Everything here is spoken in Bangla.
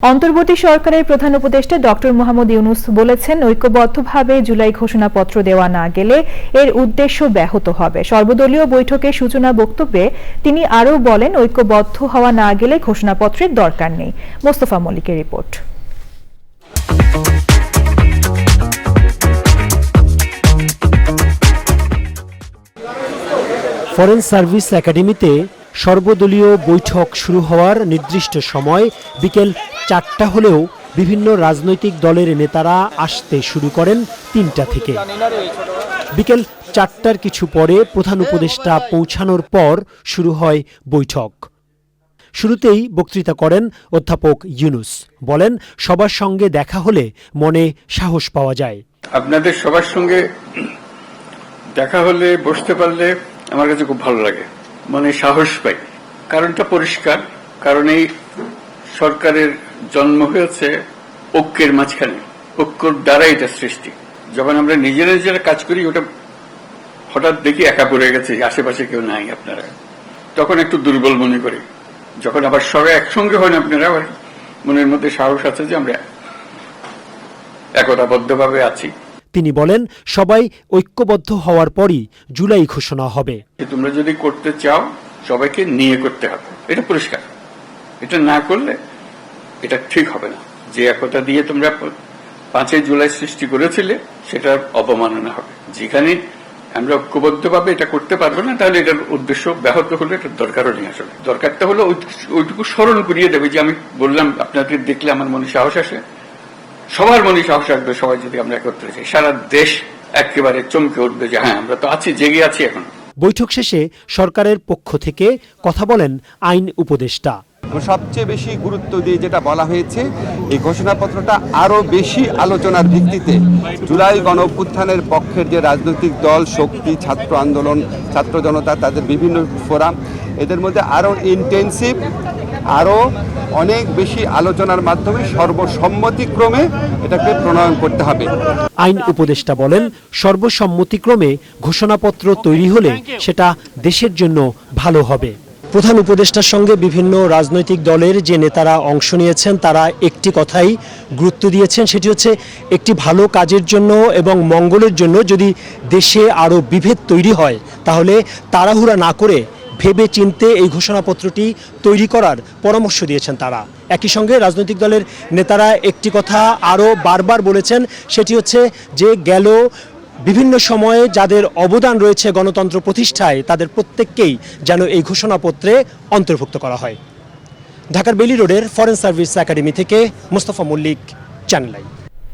অন্তর্বর্তী সরকারের প্রধান উপদেষ্টা ডক্টর মোহাম্মদ ইউনুস বলেছেন, ঐক্যবদ্ধভাবে জুলাই ঘোষণাপত্র দেওয়া না গেলে এর উদ্দেশ্য ব্যাহত হবে। সর্বদলীয় বৈঠকে সূচনা বক্তব্যে তিনি আরও বলেন, ঐক্যবদ্ধ হওয়া না গেলে ঘোষণাপত্রের দরকার নেই। মোস্তফা মল্লিকের রিপোর্ট। ফরেন সার্ভিস একাডেমিতে সর্বদলীয় বৈঠক শুরু হওয়ার নির্দিষ্ট সময় বিকেল চারটা হলেও বিভিন্ন রাজনৈতিক দলের নেতারা আসতে শুরু করেন তিনটা থেকে। বিকেল চারটার কিছু পরে প্রধান উপদেষ্টা পৌঁছানোর পর শুরু হয় বৈঠক। শুরুতেই বক্তৃতা করেন অধ্যাপক ইউনুস। বলেন, সবার সঙ্গে দেখা হলে মনে সাহস পাওয়া যায়। আপনাদের সবার সঙ্গে দেখা হলে বসতে পারলে আমার কাছে খুব ভালো লাগে। মানে সাহস পাই। কারণটা পরিষ্কার, কারণ এই সরকারের জন্ম হয়েছে ঐক্যের মাঝখানে, ঐক্যর দ্বারা এটা সৃষ্টি। যখন আমরা নিজেরা নিজেরা কাজ করি, ওটা হঠাৎ দেখি একা পড়ে গেছে, আশেপাশে কেউ নাই আপনারা। তখন একটু দুর্বল মনে করি। যখন আবার সবাই একসঙ্গে হন আপনারা আবার মনের মধ্যে সাহস আছে যে আমরা একতাবদ্ধভাবে আছি। তিনি বলেন, সবাই ঐক্যবদ্ধ হওয়ার পরই জুলাই ঘোষণা হবে। তোমরা যদি করতে চাও, সবাইকে নিয়ে করতে হবে। এটা পরিষ্কার। এটা না করলে এটা ঠিক হবে না। যে একতা দিয়ে তোমরা পাঁচই জুলাই সৃষ্টি করেছিলে সেটার অবমাননা হবে। যেখানে আমরা ঐক্যবদ্ধভাবে এটা করতে পারব না, তাহলে এটার উদ্দেশ্য ব্যাহত হলে, এটার দরকারও নেই আসলে। দরকারটা হলো ওইটুকু স্মরণ করিয়ে দেবে। যে আমি বললাম, আপনাদের দেখলে আমার মনে সাহস আসে। সবার মনে সাহস আসবে সবাই যদি আমরা একত্রে যাই। সারা দেশ একেবারে চমকে উঠবে যে হ্যাঁ আমরা তো আছি জেগে আছি এখন। বৈঠক শেষে সরকারের পক্ষ থেকে কথা বলেন আইন উপদেষ্টা। সবচেয়ে বেশি গুরুত্ব দিয়ে যেটা বলা হয়েছে এই ঘোষণাপত্রটা আরও বেশি আলোচনার ভিত্তিতে জুলাই গণ অভ্যুত্থানের পক্ষের যে রাজনৈতিক দল শক্তি ছাত্র আন্দোলন ছাত্র জনতা তাদের বিভিন্ন ফোরাম এদের মধ্যে আরও ইন্টেন্সিভ আরও অনেক বেশি আলোচনার মাধ্যমে সর্বসম্মতিক্রমে এটাকে প্রণয়ন করতে হবে। আইন উপদেষ্টা বলেন সর্বসম্মতিক্রমে ঘোষণাপত্র তৈরি হলে সেটা দেশের জন্য ভালো হবে। প্রধান উপদেষ্টার সঙ্গে বিভিন্ন রাজনৈতিক দলের যে নেতারা অংশ নিয়েছেন তারা একটি কথাই গুরুত্ব দিয়েছেন সেটি হচ্ছে একটি ভালো কাজের জন্য এবং মঙ্গলের জন্য যদি দেশে আরও বিভেদ তৈরি হয় তাহলে তাড়াহুড়া না করে ভেবে চিনতে এই ঘোষণাপত্রটি তৈরি করার পরামর্শ দিয়েছেন তারা। একই সঙ্গে রাজনৈতিক দলের নেতারা একটি কথা আরও বারবার বলেছেন, সেটি হচ্ছে যে গেল বিভিন্ন সময়ে যাদের অবদান রয়েছে গণতন্ত্র প্রতিষ্ঠায়, তাদের প্রত্যেককেই যেন এই ঘোষণাপত্রে অন্তর্ভুক্ত করা হয়। ঢাকার বেলি রোডের ফরেন সার্ভিস একাডেমি থেকে মোস্তফা মল্লিক, চ্যানেল